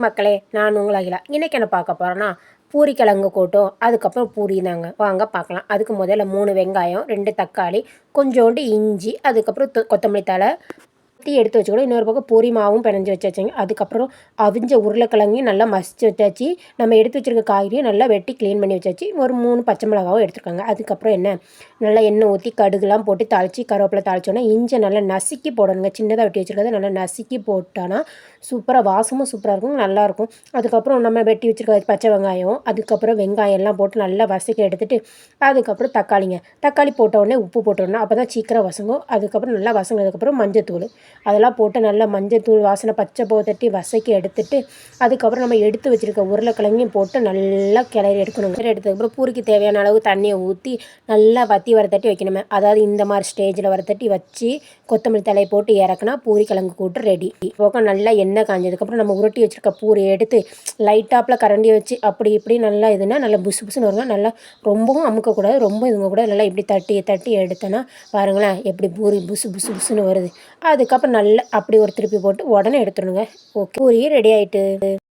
மக்களே நான் உங்கள் இன்றைக்கி என்ன பார்க்க போகிறேன்னா பூரி கிழங்கு கூட்டும். அதுக்கப்புறம் பூரி தாங்க. வாங்க பார்க்கலாம். அதுக்கு முதல்ல மூணு வெங்காயம் ரெண்டு தக்காளி கொஞ்சோண்டு இஞ்சி அதுக்கப்புறம் தொ- கொத்தமல்லி தழை ஊற்றி எடுத்து வச்சுக்கணும். இன்னொரு பக்கம் பொறி மாவும் பிணைஞ்சு வச்சாச்சுங்க. அதுக்கப்புறம் அவிஞ்ச உருளைக்கிழங்கையும் நல்லா மசிச்சு வச்சாச்சு. நம்ம எடுத்து வச்சிருக்க காய்கறியும் நல்லா வெட்டி க்ளீன் பண்ணி வச்சாச்சு. ஒரு மூணு பச்சை மிளகாவும் எடுத்துருக்காங்க. அதுக்கப்புறம் என்ன? நல்லா எண்ணெய் ஊற்றி கடுகுலாம் போட்டு தாளித்து கருவேப்பிலை தாளிச்சோன்னா இஞ்சி நல்லா நசுக்கி போடணுங்க. சின்னதாக வெட்டி வச்சுருக்கதை நல்லா நசுக்கி போட்டோன்னா சூப்பராக வாசமும் சூப்பராக இருக்கும் நல்லாயிருக்கும் அதுக்கப்புறம் நம்ம வெட்டி வச்சுருக்க பச்சை வெங்காயம் அதுக்கப்புறம் வெங்காயம் எல்லாம் போட்டு நல்லா வசக்கி எடுத்துட்டு அதுக்கப்புறம் தக்காளிங்க. தக்காளி போட்ட உடனே உப்பு போட்டோம்னா அப்போ தான் சீக்கிரம் வசங்கும். அதுக்கப்புறம் நல்லா வசங்கினதுக்கப்புறம் மஞ்சத்தூள். அதெல்லாம் போட்டு நல்லா மஞ்சத்தூள் வாசனை பச்சை போ தட்டி வசக்கி எடுத்துட்டு அதுக்கப்புறம் நம்ம எடுத்து வச்சுருக்க உருளைக்கிழங்கையும் போட்டு நல்லா கிளறி எடுக்கணும் கிளறி எடுத்ததுக்கப்புறம் பூரிக்கு தேவையான அளவு தண்ணியை ஊற்றி நல்லா வத்தி வர தட்டி வைக்கணுமே அதாவது இந்த மாதிரி ஸ்டேஜில் வர தட்டி வச்சு கொத்தமல்லி தலையை போட்டு இறக்குனா பூரி கிழங்கு கூட்டு ரெடி போக நல்லா எண்ணெய் காஞ்சதுக்கப்புறம் நம்ம உருட்டி வச்சுருக்க பூரி எடுத்து லைட்டாப்பில் கரண்டியை வச்சு அப்படி இப்படி நல்லா இதுனா நல்லா புசு புசுன்னு வருங்க. நல்லா ரொம்பவும் அமுக்கக்கூடாது ரொம்ப இதுங்க கூட நல்லா இப்படி தட்டி தட்டி எடுத்தோன்னா பாருங்களேன் எப்படி பூரி புசு புசு புசுன்னு வருது. அதுக்கப்புறம் நல்லா அப்படி ஒரு திருப்பி போட்டு உடனே எடுத்துடணுங்க. ஓகே பூரியும் ரெடி ஆயிட்டு.